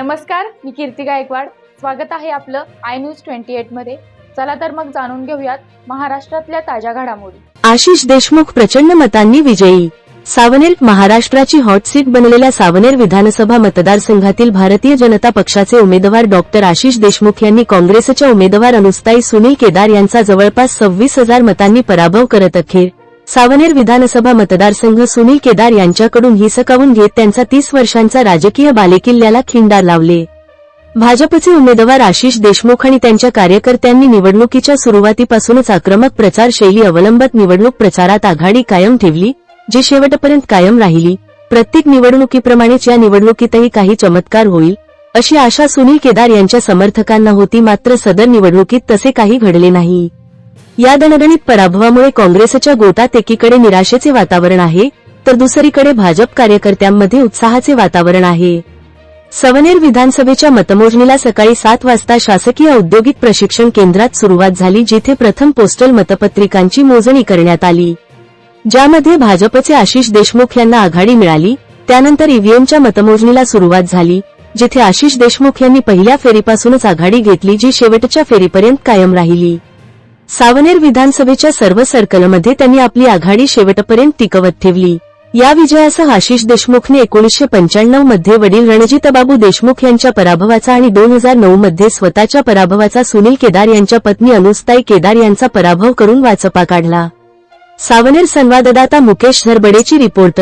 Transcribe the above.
नमस्कार मी कीर्ती गायकवाड. स्वागत आहे आपलं आय न्यूज ट्वेंटी एटमध्ये. चला तर मग जाणून घेऊयात महाराष्ट्रातल्या ताज्या घडामोडी. आशिष देशमुख प्रचंड मतांनी विजयी. सावनेर महाराष्ट्राची हॉट सीट बनलेल्या सावनेर विधानसभा मतदारसंघातील भारतीय जनता पक्षाचे उमेदवार डॉक्टर आशिष देशमुख यांनी काँग्रेसच्या उमेदवार अनुस्ताई सुनील केदार यांचा जवळपास सव्वीस हजार मतांनी पराभव करत अखेर सावनेर विधानसभा मतदारसंघ सुनील केदार यांच्याकडून हिसकावून घेत त्यांचा तीस वर्षांचा राजकीय बालेकिल्ल्याला खिंडार लावले. भाजपचे उमेदवार आशिष देशमुख आणि त्यांच्या कार्यकर्त्यांनी निवडणुकीच्या सुरुवातीपासूनच आक्रमक प्रचार शैली अवलंबत निवडणूक प्रचारात आघाडी कायम ठेवली जी शेवटपर्यंत कायम राहिली. प्रत्येक निवडणुकीप्रमाणेच या निवडणुकीतही काही चमत्कार होईल अशी आशा सुनील केदार यांच्या समर्थकांना होती मात्र सदर निवडणुकीत तसे काही घडले नाही. या दणदणीत पराभवामुळे काँग्रेसच्या गोटात एकीकडे निराशेचे वातावरण आहे तर दुसरीकडे भाजप कार्यकर्त्यांमध्ये उत्साहाचे वातावरण आहे. सवनेर विधानसभेच्या मतमोजणीला सकाळी सात वाजता शासकीय औद्योगिक प्रशिक्षण केंद्रात सुरुवात झाली जिथे प्रथम पोस्टल मतपत्रिकांची मोजणी करण्यात आली. ज्यामध्ये भाजपचे आशिष देशमुख यांना आघाडी मिळाली त्यानंतर ईव्हीएमच्या मतमोजणीला सुरुवात झाली जिथे आशिष देशमुख यांनी पहिल्या फेरीपासूनच आघाडी घेतली जी शेवटच्या फेरीपर्यंत कायम राहिली. सावनेर विधानसभेच्या सर्व सर्कलमध्ये त्यांनी आपली आघाडी शेवटपर्यंत टिकवत ठेवली. या विजयासह आशिष देशमुखने एकोणीसशे पंच्याण्णवमध्ये वडील रणजितबाबू देशमुख यांच्या पराभवाचा आणि दोन हजार नऊ मध्ये स्वतःच्या पराभवाचा सुनील केदार यांच्या पत्नी अनुस्ताई केदार यांचा पराभव करून वाचपा काढला. सावनेर संवाददाता मुकेश धरबडेची रिपोर्ट